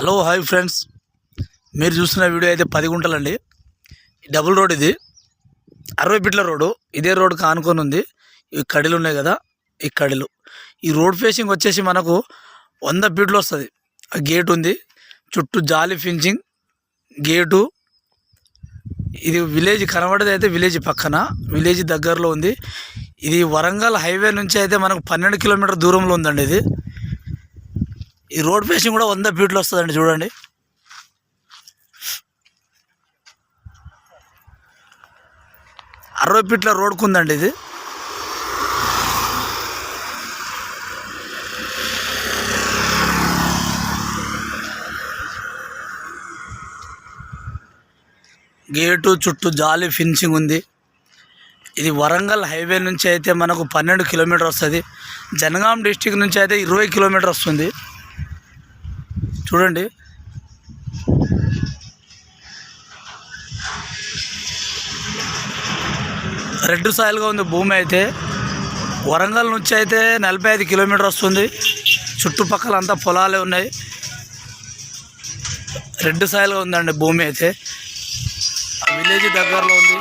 Hello hi friends. మీరు చూస్తున్న video అయితే పది గుంటలండి. డబుల్ రోడ్ ఇది. అరవై ఫీట్ల రోడ్డు. ఇదే రోడ్ కానుకొని ఉంది. ఈ కడిలు ఉన్నాయి కదా ఈ కడిలు. ఈ రోడ్ ఫేసింగ్ వచ్చేసి మనకు వంద ఫీట్లు వస్తుంది. ఆ గేట్ ఉంది. చుట్టూ జాలి ఫిన్చింగ్ గేటు. ఇది విలేజ్ కనబడేది అయితే విలేజ్ పక్కన. విలేజ్ దగ్గరలో ఉంది. ఇది వరంగల్ హైవే నుంచి అయితే మనకు పన్నెండు కిలోమీటర్ దూరంలో ఉందండి ఇది. ఈ రోడ్ ఫేసింగ్ కూడా వంద ఫీట్లు వస్తుందండి చూడండి. అరవై ఫీట్ల రోడ్కు ఉందండి ఇది. గేటు చుట్టూ జాలి ఫినిషింగ్ ఉంది. ఇది వరంగల్ హైవే నుంచి అయితే మనకు పన్నెండు కిలోమీటర్ వస్తుంది. జనగాం డిస్టిక్ నుంచి అయితే ఇరవై కిలోమీటర్ వస్తుంది. చూడండి. రెడ్ సాయిల్గా ఉంది భూమి అయితే. వరంగల్ నుంచి అయితే నలభై ఐదు కిలోమీటర్ వస్తుంది. చుట్టుపక్కల అంతా పొలాలే ఉన్నాయి. రెడ్ సాయిల్గా ఉందండి భూమి అయితే. ఆ విలేజ్ దగ్గరలో ఉంది.